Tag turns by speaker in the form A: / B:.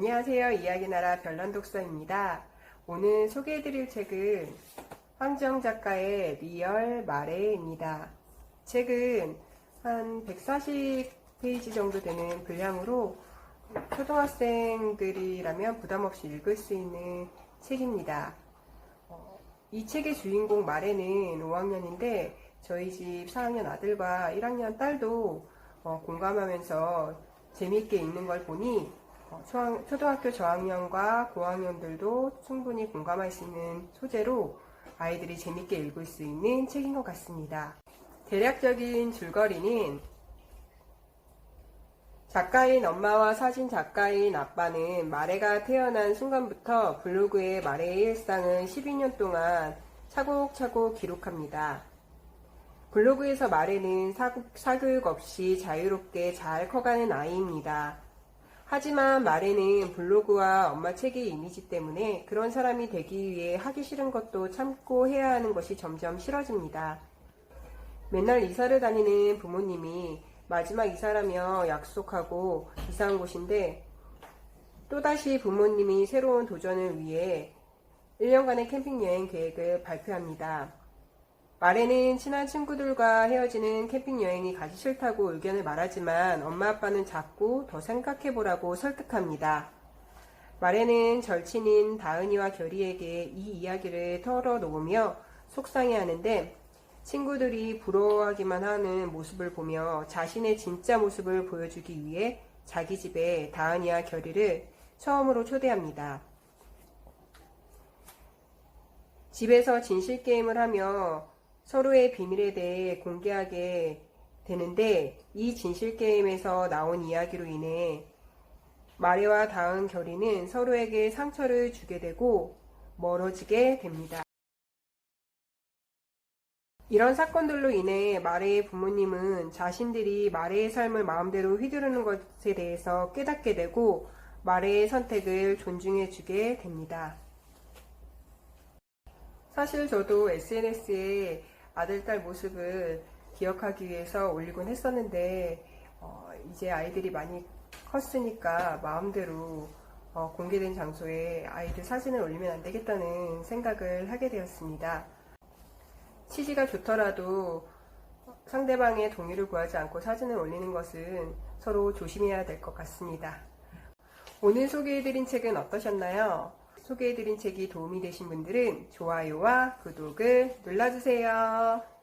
A: 안녕하세요. 이야기나라 별난독서입니다. 오늘 소개해드릴 책은 황정 작가의 리얼 마레입니다. 책은 한 140페이지 정도 되는 분량으로 초등학생들이라면 부담없이 읽을 수 있는 책입니다. 어, 이 책의 주인공 마레는 5학년인데 저희 집 4학년 아들과 1학년 딸도 어, 공감하면서 재미있게 읽는 걸 보니 어, 초학- 초등학교 저학년과 고학년들도 충분히 공감할 수 있는 소재로 아이들이 재밌게 읽을 수 있는 책인 것 같습니다. 대략적인 줄거리는 작가인 엄마와 사진 작가인 아빠는 마레가 태어난 순간부터 블로그에 마레의 일상을 12년 동안 차곡차곡 기록합니다. 블로그에서 마레는 사교육 없이 자유롭게 잘 커가는 아이입니다. 하지만 마레는 블로그와 엄마 책의 이미지 때문에 그런 사람이 되기 위해 하기 싫은 것도 참고 해야 하는 것이 점점 싫어집니다. 맨날 이사를 다니는 부모님이 마지막 이사라며 약속하고 이사한 곳인데 또다시 부모님이 새로운 도전을 위해 1년간의 캠핑 여행 계획을 발표합니다. 말에는 친한 친구들과 헤어지는 캠핑 여행이 가기 싫다고 의견을 말하지만 엄마 아빠는 자꾸 더 생각해보라고 설득합니다. 말에는 절친인 다은이와 결이에게 이 이야기를 털어놓으며 속상해하는데 친구들이 부러워하기만 하는 모습을 보며 자신의 진짜 모습을 보여주기 위해 자기 집에 다은이와 결이를 처음으로 초대합니다. 집에서 진실 게임을 하며 서로의 비밀에 대해 공개하게 되는데 이 진실 게임에서 나온 이야기로 인해 마레와 다은 결이는 서로에게 상처를 주게 되고 멀어지게 됩니다. 이런 사건들로 인해 마레의 부모님은 자신들이 마레의 삶을 마음대로 휘두르는 것에 대해서 깨닫게 되고 마레의 선택을 존중해 주게 됩니다. 사실 저도 SNS에 아들, 딸 모습을 기억하기 위해서 올리곤 했었는데, 어, 이제 아이들이 많이 컸으니까 마음대로 어, 공개된 장소에 아이들 사진을 올리면 안 되겠다는 생각을 하게 되었습니다. 취지가 좋더라도 상대방의 동의를 구하지 않고 사진을 올리는 것은 서로 조심해야 될 것 같습니다. 오늘 소개해드린 책은 어떠셨나요? 소개해드린 책이 도움이 되신 분들은 좋아요와 구독을 눌러주세요.